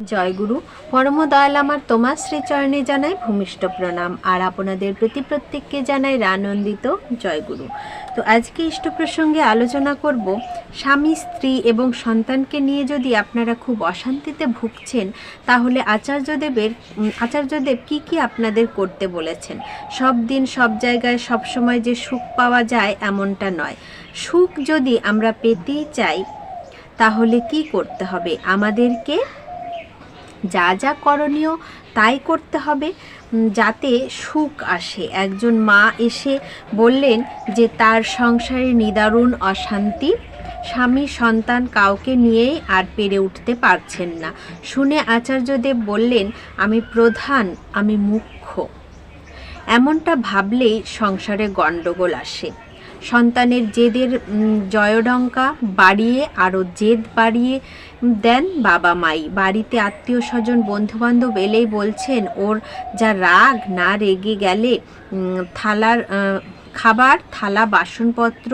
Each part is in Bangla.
জয়গুরু, পরম দয়াল আমার তোমার শ্রীচরণে জানাই ভূমিষ্ঠ প্রণাম। আর আপনাদের প্রতি প্রত্যেককে জানাই রানন্দিত জয়গুরু। তো আজকে ইষ্ট প্রসঙ্গে আলোচনা করব, স্বামী, স্ত্রী এবং সন্তানকে নিয়ে যদি আপনারা খুব অশান্তিতে ভুগছেন, তাহলে আচার্যদেবের আচার্যদেব কি কি আপনাদের করতে বলেছেন? সব দিন, সব জায়গায়, সব সময় যে সুখ পাওয়া যায় এমনটা নয়। সুখ যদি আমরা পেতেই চাই, তাহলে কি করতে হবে? আমাদেরকে যা যা করণীয় তাই করতে হবে যাতে সুখ আসে। একজন মা এসে বললেন যে, তার সংসারে নিদারুণ অশান্তি। স্বামী সন্তান কাউকে নিয়েই আর পেরে উঠতে পারছেন না। শুনে আচার্যদেব বললেন, আমি প্রধান, আমি মুখ্য। এমনটা ভাবলেই সংসারে গণ্ডগোল আসে। সন্তানের জেদের জয়ডঙ্কা বাড়িয়ে আরও জেদ বাড়িয়ে দেন বাবা মাই। বাড়িতে আত্মীয় স্বজন, বন্ধুবান্ধব এলেই বলছেন, ওর যা রাগ, না রেগে গেলে থালার খাবার, থালা, বাসনপত্র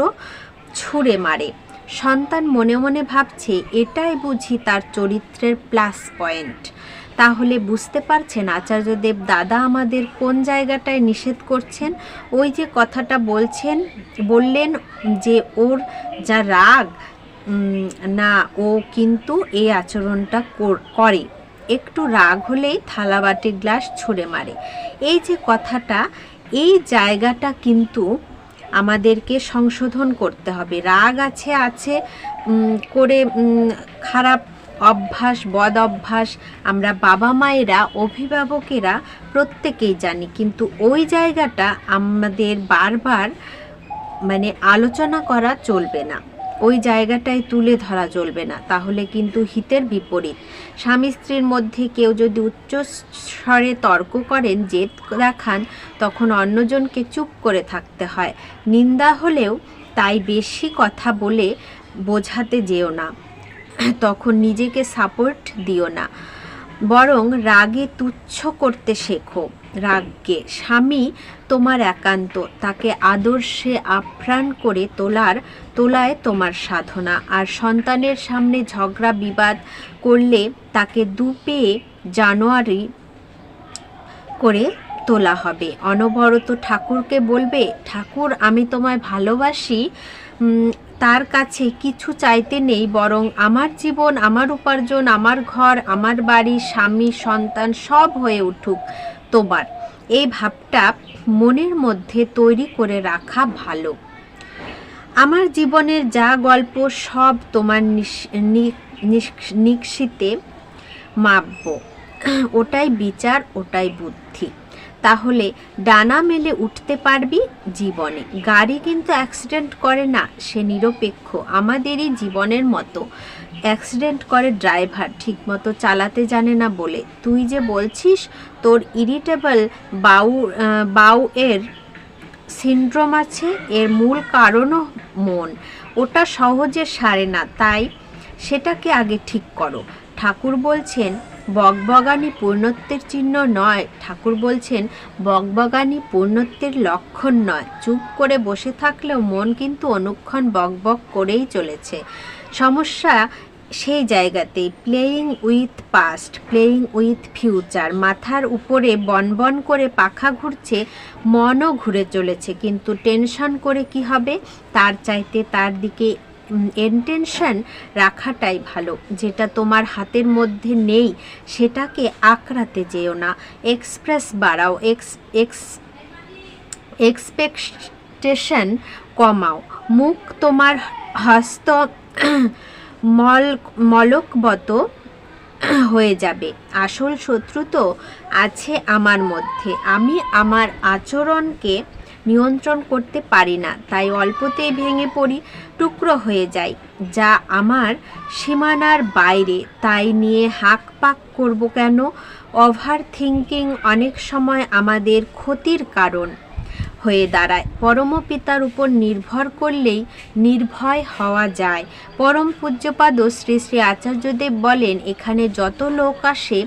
ছুঁড়ে মারে। সন্তান মনে মনে ভাবছে, এটাই বুঝি তার চরিত্রের প্লাস পয়েন্ট তাহলে বুঝতে পারছেন আচার্যদেব দাদা আমাদের কোন জায়গাটায় নিষেধ করছেন? ওই যে কথাটা বলছেন, বললেন যে ওর যা রাগ না, ও কিন্তু এই আচরণটা কর- একটু রাগ হলেই থালা বাটি গ্লাস ছুঁড়ে মারে। এই যে কথাটা, এই জায়গাটা কিন্তু আমাদেরকে সংশোধন করতে হবে। রাগ আছে আছে করে খারাপ অভ্যাস, বদ অভ্যাস। আমরা বাবা মায়েরা, অভিভাবকেরা প্রত্যেকেই জানি, কিন্তু ওই জায়গাটা আমাদের বারবার মানে আলোচনা করা চলবে না। ওই জায়গাটায় তুলে ধরা চলবে না। তাহলে কিন্তু হিতের বিপরীত। স্বামী স্ত্রীর মধ্যে কেউ যদি উচ্চ স্বরে তর্ক করেন, জেদ দেখান, তখন অন্যজনকে চুপ করে থাকতে হয়। নিন্দা হলেও তাই বেশি কথা বলে বোঝাতে যেও না। তখন নিজেকে সাপোর্ট দিও না। বরং রাগে তুচ্ছ করতে শেখো। রাগকে। স্বামী তোমার একান্ত। তাকে আদর্শে আপ্রাণ করে তোলার, তোলায় তোমার সাধনা। আর সন্তানের সামনে ঝগড়া বিবাদ করলে তাকে দুপেয়ে জানুয়ারি করে তোলা হবে। অনবরত ঠাকুরকে বলবে, ঠাকুর, আমি তোমায় ভালোবাসি। তার কাছে কিছু চাইতে নেই, বরং আমার জীবন, আমার উপার্জন, আমার ঘর, আমার বাড়ি, স্বামী, সন্তান সব হয়ে উঠুক তোমার। এই ভাবটা মনের মধ্যে তৈরি করে রাখা ভালো। আমার জীবনের যা গল্প সব তোমার নিশ- নি- নিশ- নিশ্চিতে মাপব। ওটাই বিচার, ওটাই বুদ্ধি। তাহলে ডানা মেলে উঠতে পারবি জীবনে। গাড়ি কিন্তু অ্যাক্সিডেন্ট করে না, সে নিরপেক্ষ, আমাদেরই জীবনের মতো। অ্যাক্সিডেন্ট করে ড্রাইভার ঠিকমতো চালাতে জানে না বলে। তুই যে বলছিস, তোর ইরিটেবল বাউ বাউ এর সিন্ড্রোম আছে, এর মূল কারণও মন। ওটা সহজে সারে না, তাই সেটাকে আগে ঠিক করো। ঠাকুর বলছেন বকবগানি পূর্ণত্বের চিহ্ন নয়। ঠাকুর বলছেন, বকবগানি পূর্ণত্বের লক্ষণ নয়। চুপ করে বসে থাকলেও মন কিন্তু অনুক্ষণ বকবক করেই চলেছে। সমস্যা সেই জায়গাতেই playing with past playing with future মাথার উপরে বনবন করে পাখা ঘুরছে, মনও ঘুরে চলেছে। কিন্তু টেনশন করে কি হবে? তার চাইতে তার দিকে ইন্টেনশন রাখাটাই ভালো। যেটা তোমার হাতের মধ্যে নেই, সেটাকে আঁকড়াতে যেও না। এক্সপ্রেস বাড়াও এক্স এক্স এক্সপেকটেশন কমাও। মুখ তোমার হস্ত মল, মলকবত হয়ে যাবে। আসল শত্রু তো আছে আমার মধ্যে। আমি আমার আচরণকে নিয়ন্ত্রণ করতে পারি না। তাই অল্পতেই ভেঙে পড়ি, টুকরো হয়ে যাই, যা আমার সীমানার বাইরে। তাই নিয়ে হাক পাক করব কেন? ওভার থিঙ্কিং অনেক সময় আমাদের ক্ষতির কারণ হয়ে দাঁড়ায়। পরম পিতার উপর নির্ভর করলেই নির্ভয় হওয়া যায়। পরম পূজ্যপাদ শ্রী শ্রী আচার্যদেব বলেন, এখানে যত লোক আসে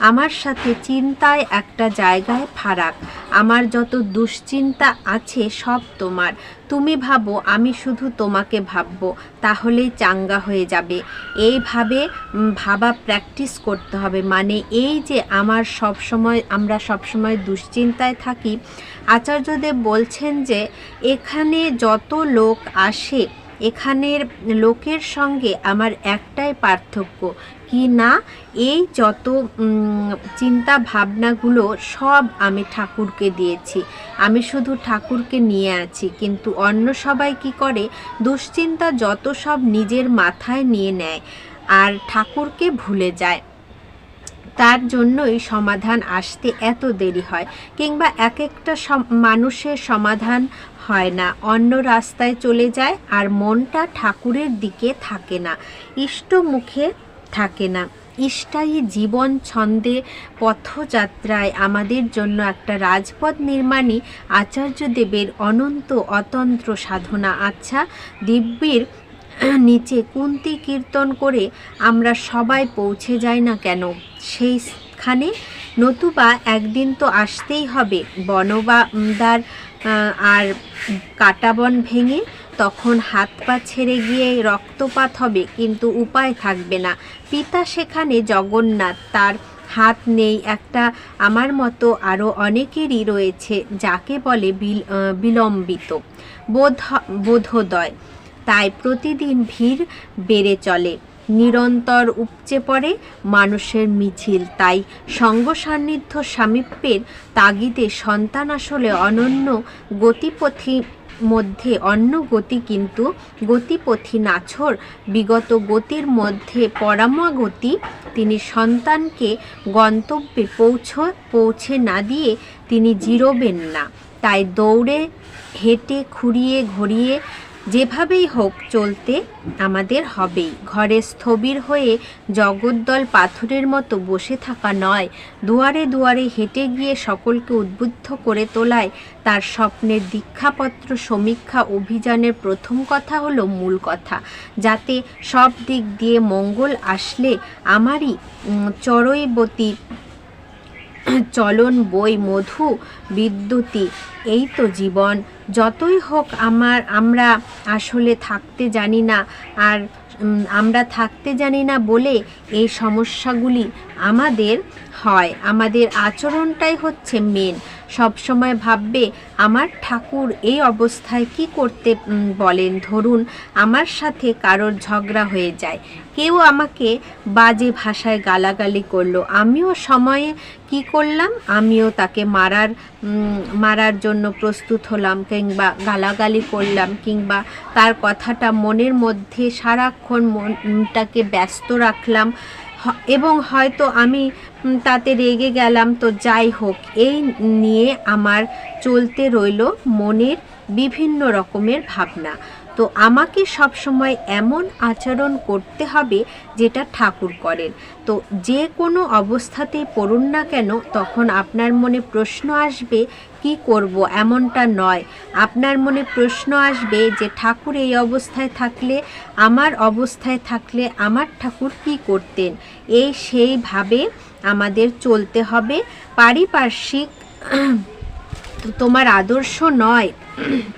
আমার সাথে চিন্তায় একটা জায়গায় ফারাক। আমার যত দুশ্চিন্তা আছে সব তোমার। তুমি ভাবো, আমি শুধু তোমাকে ভাববো, তাহলেই চাঙ্গা হয়ে যাবে। এইভাবে ভাবা প্র্যাকটিস করতে হবে। মানে এই যে আমার সব সময় আমরা সব সময় দুশ্চিন্তায় থাকি। আচার্যদেব বলছেন যে, এখানে যত লোক আসে এখানের লোকের সঙ্গে আমার একটাই পার্থক্য। কি না, এই যত চিন্তা ভাবনাগুলো সব আমি ঠাকুরকে দিয়েছি। আমি শুধু ঠাকুরকে নিয়ে আছি, কিন্তু অন্য সবাই কি করে? দুশ্চিন্তা যত সব নিজের মাথায় নিয়ে নেয়, আর ঠাকুরকে ভুলে যায়। তার জন্যই সমাধান আসতে এত দেরি হয় কিংবা এক একটা মানুষের সমাধান হয় না। অন্য রাস্তায় চলে যায় আর মনটা ঠাকুরের দিকে থাকে না, ইষ্ট মুখে থাকে না। ইষ্টায়ী জীবন ছন্দে পথযাত্রায় আমাদের জন্য একটা রাজপথ নির্মাণই আচার্যদেবের অনন্ত অতন্ত্র সাধনা। আচ্ছা দিব্যির নিচে কুন্তি কীর্তন করে আমরা সবাই পৌঁছে যাই না কেন? সেইখানে নতুবা একদিন তো আসতেই হবে। বনবাদার আর কাটাবন ভেঙে তখন হাত পা ছেড়ে গিয়ে রক্তপাত হবে, কিন্তু উপায় থাকবে না। পিতা সেখানে জগন্নাথ, তার হাত নেই। একটা আমার মতো আরও অনেকেরই রয়েছে, যাকে বিল বিলম্বিত। বোধ, বোধোদয়। তাই প্রতিদিন ভিড় বেড়ে চলে। নিরন্তর উপচে পড়ে মানুষের মিছিল। তাই সঙ্গ সান্নিধ্য তাগিদে সন্তান আসলে অনন্য গতিপথি মধ্যে অন্য গতি কিন্তু গতিপথি নাছর। বিগত গতির মধ্যে পরামা গতি, তিনি সন্তানকে গন্তব্যে পৌঁছ, পৌঁছে না দিয়ে তিনি জিরোবেন না। তাই দৌড়ে, হেঁটে, খুঁড়িয়ে ঘুরিয়ে যেভাবেই হোক চলতে আমাদের হবেই। ঘরে স্থবির হয়ে জগদ্দল পাথরের মতো বসে থাকা নয় দুয়ারে দুয়ারে হেঁটে গিয়ে সকলকে উদ্বুদ্ধ করে তোলায় তার স্বপ্নের দীক্ষাপত্র সমীক্ষা অভিযানের প্রথম কথা হলো মূল কথা। যাতে সব দিক দিয়ে মঙ্গল আসলে আমারই উম, চড়ৈবতী চলন, বই, মধু, বিদ্যুতি, এই তো জীবন। যতই হোক আমার, আমরা আসলে থাকতে জানি না। আর আমরা থাকতে জানি না বলে এই সমস্যাগুলি আমাদের হয়। আমাদের আচরণটাই হচ্ছে মেন সবসময় ভাববে, আমার ঠাকুর এই অবস্থায় কি করতে বলেন? ধরুন, আমার সাথে কারোর ঝগড়া হয়ে যায়। কেউ আমাকে বাজে ভাষায় গালাগালি করল। আমিও সময়ে কি করলাম? আমিও তাকে মারার মারার জন্য প্রস্তুত হলাম কিংবা গালাগালি করলাম কিংবা তার কথাটা মনের মধ্যে সারাক্ষণ মনটাকে ব্যস্ত রাখলাম। এবং হয়তো আমি তাতে রেগে গেলাম। তো যাই হোক, এই নিয়ে আমার চলতে রইল মনের বিভিন্ন রকমের ভাবনা। তো আমাকে সবসময় এমন আচরণ করতে হবে যেটা ঠাকুর করেন। তো যে কোনো অবস্থাতেই পড়ুন না কেন, তখন আপনার মনে প্রশ্ন আসবে, কি করব? এমনটা নয়। আপনার মনে প্রশ্ন আসবে যে, ঠাকুর এই অবস্থায় থাকলে, আমার অবস্থায় থাকলে আমার ঠাকুর কি করতেন? এই সেইভাবে আমাদের চলতে হবে। পারিপার্শ্বিক তোমার আদর্শ নয়।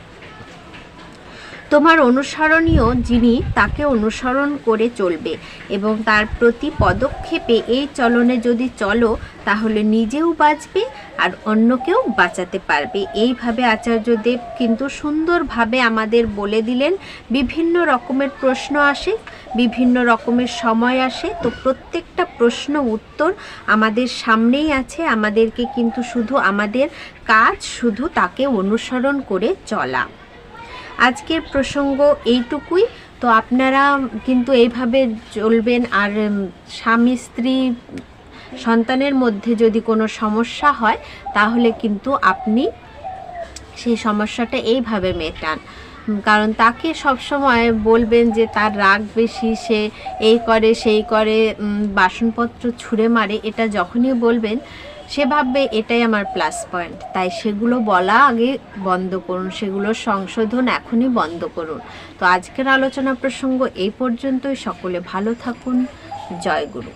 তোমার অনুসরণীয় যিনি তাকে অনুসরণ করে চলবে এবং তার প্রতি পদক্ষেপে এই চলনে যদি চলো, তাহলে নিজেও বাঁচবে আর অন্যকেও বাঁচাতে পারবে। এইভাবে আচার্যদেব কিন্তু সুন্দরভাবে আমাদের বলে দিলেন, বিভিন্ন রকমের প্রশ্ন আসে, বিভিন্ন রকমের সময় আসে, তো প্রত্যেকটা প্রশ্ন উত্তর আমাদের সামনেই আছে, আমাদেরকে কিন্তু শুধু আমাদের কাজ শুধু তাকে অনুসরণ করে চলা। আজকের প্রসঙ্গ এইটুকুই। তো আপনারা কিন্তু এইভাবে চলবেন আর স্বামী, স্ত্রী, সন্তানের মধ্যে যদি কোনো সমস্যা হয়, তাহলে কিন্তু আপনি সেই সমস্যাটা এইভাবে মেটান। কারণ তাকে সবসময় বলবেন যে তার রাগ বেশি, সে এই করে, সেই করে বাসনপত্র ছুঁড়ে মারে, এটা যখনই বলবেন সে ভাববে এটাই আমার প্লাস পয়েন্ট তাই সেগুলো বলা আগে বন্ধ করুন, সেগুলোর সংশোধন এখনই বন্ধ করুন। তো আজকের আলোচনা প্রসঙ্গ এই পর্যন্তই। সকলে ভালো থাকুন। জয় গুরু।